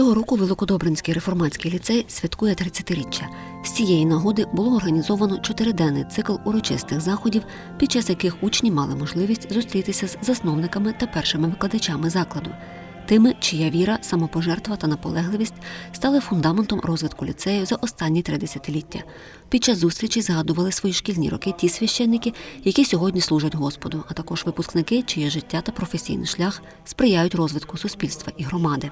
Цього року Великодобринський реформатський ліцей святкує 30-річчя. З цієї нагоди було організовано чотириденний цикл урочистих заходів, під час яких учні мали можливість зустрітися з засновниками та першими викладачами закладу. Тими, чия віра, самопожертва та наполегливість стали фундаментом розвитку ліцею за останні три десятиліття. Під час зустрічі згадували свої шкільні роки ті священники, які сьогодні служать Господу, а також випускники, чиє життя та професійний шлях сприяють розвитку суспільства і громади.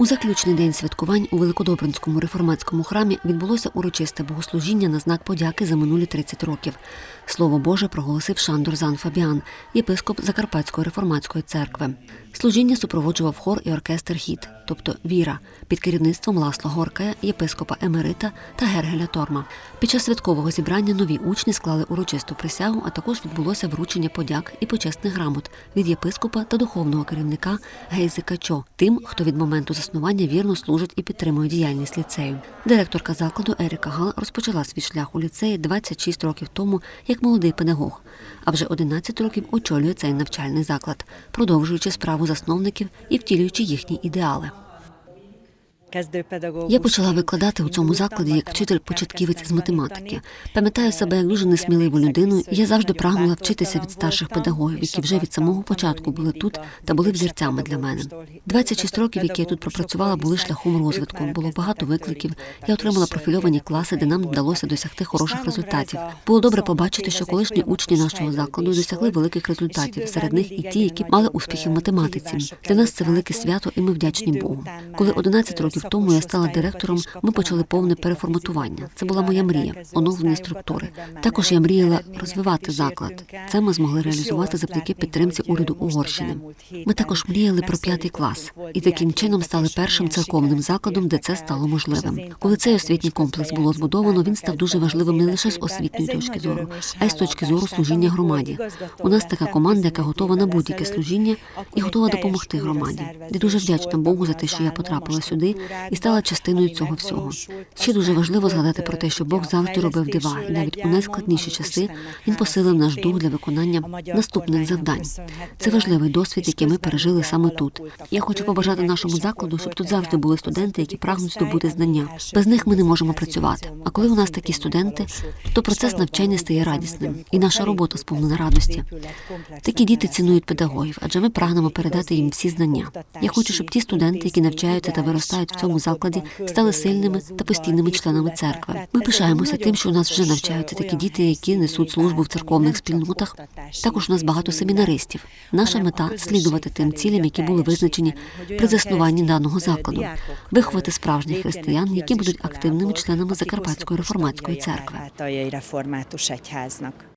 У заключний день святкувань у Великодобринському реформатському храмі відбулося урочисте богослужіння на знак подяки за минулі 30 років. Слово Боже проголосив Шандор Зан Фабіан, єпископ Закарпатської реформатської церкви. Служіння супроводжував хор і оркестр хіт, тобто віра, під керівництвом Ласло Горкая, єпископа Емерита та Гергеля Торма. Під час святкового зібрання нові учні склали урочисту присягу, а також відбулося вручення подяк і почесних грамот від єпископа та духовного керівника Гейзика Чо, тим, хто від моменту заснування вірно служить і підтримує діяльність ліцею. Директорка закладу Еріка Гал розпочала свій шлях у ліцеї 26 років тому як молодий педагог, а вже 11 років очолює цей навчальний заклад, продовжуючи справу засновників і втілюючи їхні ідеали. Я почала викладати у цьому закладі як вчитель-початківець з математики. Пам'ятаю себе як дуже несміливу людину, я завжди прагнула вчитися від старших педагогів, які вже від самого початку були тут та були взірцями для мене. 26 років, які я тут пропрацювала, були шляхом розвитку. Було багато викликів. Я отримала профільовані класи, де нам вдалося досягти хороших результатів. Було добре побачити, що колишні учні нашого закладу досягли великих результатів. Серед них і ті, які мали успіхи в математиці. Для нас це велике свято, і ми вдячні Богу. Коли 11 років тому я стала директором, ми почали повне переформатування. Це була моя мрія, оновлення структури. Також я мріяла розвивати заклад. Це ми змогли реалізувати завдяки підтримці уряду Угорщини. Ми також мріяли про п'ятий клас і таким чином стали першим церковним закладом, де це стало можливим. Коли цей освітній комплекс було збудовано, він став дуже важливим не лише з освітньої точки зору, а й з точки зору служіння громаді. У нас така команда, яка готова на будь-яке служіння і готова допомогти громаді. Я дуже вдячна Богу за те, що я потрапила сюди і стала частиною цього всього. Ще дуже важливо згадати про те, що Бог завжди робив дива, і навіть у найскладніші часи він посилив наш дух для виконання наступних завдань. Це важливий досвід, який ми пережили саме тут. Я хочу побажати нашому закладу, щоб тут завжди були студенти, які прагнуть здобути знання. Без них ми не можемо працювати. А коли у нас такі студенти, то процес навчання стає радісним, і наша робота сповнена радості. Такі діти цінують педагогів, адже ми прагнемо передати їм всі знання. Я хочу, щоб ті студенти, які навчаються та виростають в цьому закладі, стали сильними та постійними членами церкви. Ми пишаємося тим, що у нас вже навчаються такі діти, які несуть службу в церковних спільнотах. Також у нас багато семінаристів. Наша мета слідувати тим цілям, які були визначені при заснуванні даного закладу, виховати справжніх християн, які будуть активними членами Закарпатської реформатської церкви.